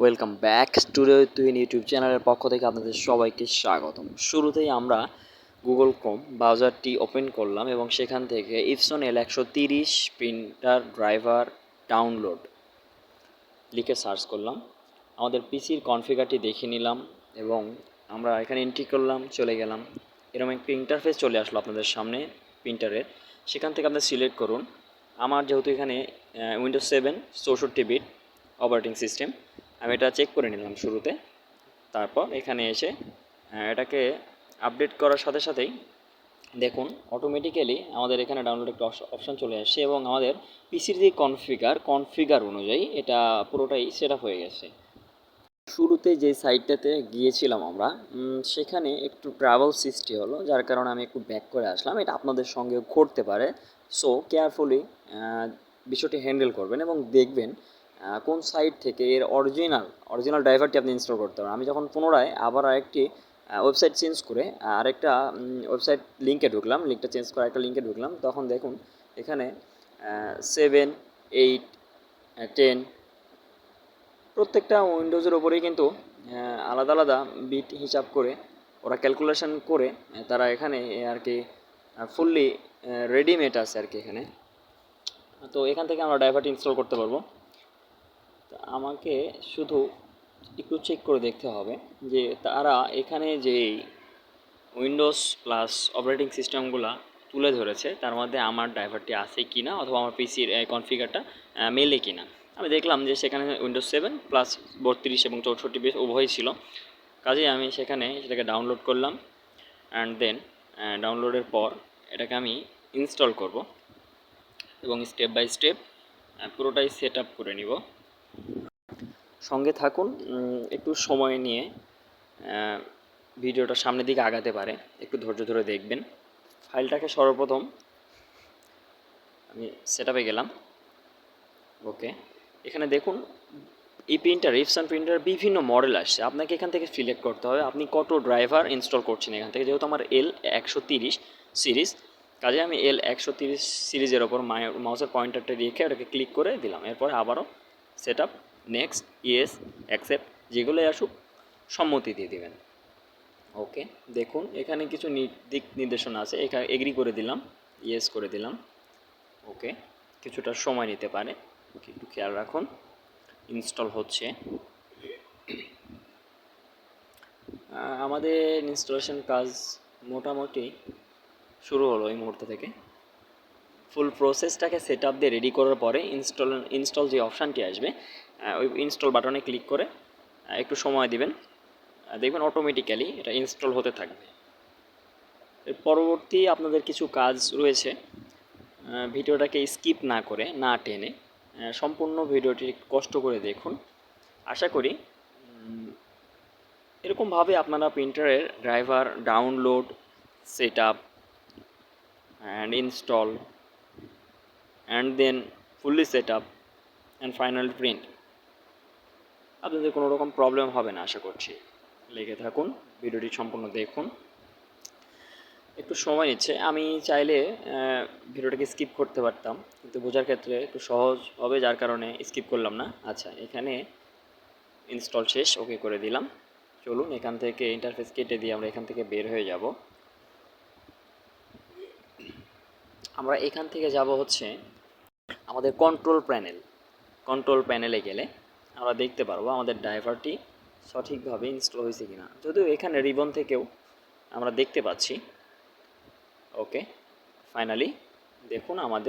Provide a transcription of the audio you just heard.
Welcome back today তুইন YouTube চ্যানেলের পক্ষ থেকে আপনাদের সবাইকে স্বাগতম। শুরুতেই আমরা গুগল ক্রোম ব্রাউজারটি ওপেন করলাম এবং সেখান থেকে ইপসন এল একশো তিরিশ প্রিন্টার ড্রাইভার ডাউনলোড লিখে সার্চ করলাম। আমাদের পিসির কনফিগারটি দেখে নিলাম এবং আমরা এখানে এন্ট্রি করলাম, চলে গেলাম। এরকম একটি ইন্টারফেস চলে আসলো আপনাদের সামনে প্রিন্টারের সেখান থেকে আপনি সিলেক্ট করুন। আমার যেহেতু এখানে উইন্ডোজ সেভেন চৌষট্টি বিট অপারেটিং সিস্টেম আমি এটা চেক করে নিলাম শুরুতে। তারপর এখানে এসে আহ, এটাকে আপডেট করার সাথে সাথেই দেখুন অটোমেটিক্যালি আমাদের এখানে ডাউনলোড একটা অপশান চলে আসছে এবং আমাদের পিসির যে কনফিগার কনফিগার অনুযায়ী এটা পুরোটাই সেট হয়ে গেছে। শুরুতে যে সাইটটাতে গিয়েছিলাম আমরা সেখানে একটু ট্রাভেল সৃষ্টি হলো যার কারণে আমি একটু ব্যাক করে আসলাম। এটা আপনাদের সঙ্গে ঘটতে পারে। সো কেয়ারফুলি বিষয়টি হ্যান্ডেল করবেন এবং দেখবেন কোন সাইট থেকে এর অরিজিনাল অরিজিনাল ড্রাইভারটি আপনি ইনস্টল করতে পারেন। আমি যখন পুনরায় আবার আরেকটি ওয়েবসাইট চেঞ্জ করে আরেকটা ওয়েবসাইট লিঙ্কে ঢুকলাম লিঙ্কটা চেঞ্জ করে একটা লিঙ্কে ঢুকলাম, তখন দেখুন এখানে সেভেন এইট টেন প্রত্যেকটা উইন্ডোজের ওপরেই কিন্তু আলাদা আলাদা বিট হিসাব করে, ওরা ক্যালকুলেশন করে তারা এখানে আর কি ফুললি রেডিমেড আছে আর কি এখানে। তো এখান থেকে আমরা ড্রাইভারটি ইনস্টল করতে পারব। আমাকে শুধু একটু চেক করে দেখতে হবে যে তারা এখানে যে উইন্ডোজ প্লাস অপারেটিং সিস্টেমগুলো তুলে ধরেছে, তার মধ্যে আমার ড্রাইভারটি আছে কি না অথবা আমার পিসির কনফিগারটা মেলে কি না আমি দেখলাম যে সেখানে উইন্ডোজ সেভেন প্লাস বত্রিশ এবং চৌষট্টি বেশ উভয়ই ছিল। কাজেই আমি সেখানে সেটাকে ডাউনলোড করলাম অ্যান্ড দেন ডাউনলোডের পর এটাকে আমি ইনস্টল করব এবং স্টেপ বাই স্টেপ পুরোটাই সেট আপ করে নিব। সঙ্গে থাকুন একটু সময় নিয়ে ভিডিওটা সামনের দিকে আগাতে পারে, একটু ধৈর্য ধরে দেখবেন। ফাইলটাকে সর্বপ্রথম আমি সেট গেলাম। ওকে এখানে দেখুন, এই প্রিন্টার রিপসান প্রিন্টার বিভিন্ন মডেল আসছে। আপনাকে এখান থেকে সিলেক্ট করতে হবে। আপনি কত ড্রাইভার ইনস্টল করছেন এখান থেকে? যেহেতু আমার এল একশো সিরিজ কাজে আমি এল একশো সিরিজের ওপর মাউসের পয়েন্টারটা রেখে ওটাকে ক্লিক করে দিলাম। এরপর আবারও set up next yes accept যেগুলোই আসুক, সম্মতি দিয়ে দেবেন। ওকে দেখুন, এখানে কিছু দিক নির্দেশনা আছে এখানে এগ্রি করে দিলাম ইয়েস করে দিলাম। ওকে কিছুটা সময় নিতে পারে। ওকে একটু খেয়াল রাখুন ইনস্টল হচ্ছে। আমাদের ইনস্টলেশন কাজ মোটামুটি শুরু হলো এই মুহূর্ত থেকে। ফুল প্রসেসটাকে সেট আপ দিয়ে রেডি করার পরে ইনস্টল ইনস্টল যে অপশানটি আসবে ওই ইনস্টল বাটনে ক্লিক করে একটু সময় দিবেন। দেখবেন অটোমেটিক্যালি এটা ইনস্টল হতে থাকবে। এর পরবর্তী আপনাদের কিছু কাজ রয়েছে। ভিডিওটাকে স্কিপ না করে, না টেনে সম্পূর্ণ ভিডিওটি কষ্ট করে দেখুন। আশা করি এরকমভাবে আপনারা প্রিন্টারের driver download set up and install and then fully set up and final print আপনাদের কোনো রকম প্রবলেম হবে না, আশা করছি। লেগে থাকুন, ভিডিওটি সম্পূর্ণ দেখুন। একটু সময় নিচ্ছে। আমি চাইলে ভিডিওটাকে স্কিপ করতে পারতাম, কিন্তু বোঝার ক্ষেত্রে একটু সহজ হবে, যার কারণে স্কিপ করলাম না। আচ্ছা এখানে ইনস্টল শেষ ওকে করে দিলাম। চলুন, এখান থেকে ইন্টারফেস কেটে দিয়ে আমরা এখান থেকে বের হয়ে যাব। আমরা এখান থেকে যাব হচ্ছে আমাদের কন্ট্রোল প্যানেল কন্ট্রোল প্যানেলে গেলে আমরা দেখতে পারব আমাদের ড্রাইভারটি সঠিকভাবে ইনস্টল হয়েছে কি না যদিও এখানে রিবন থেকেও আমরা দেখতে পাচ্ছি। ওকে ফাইনালি দেখুন আমাদের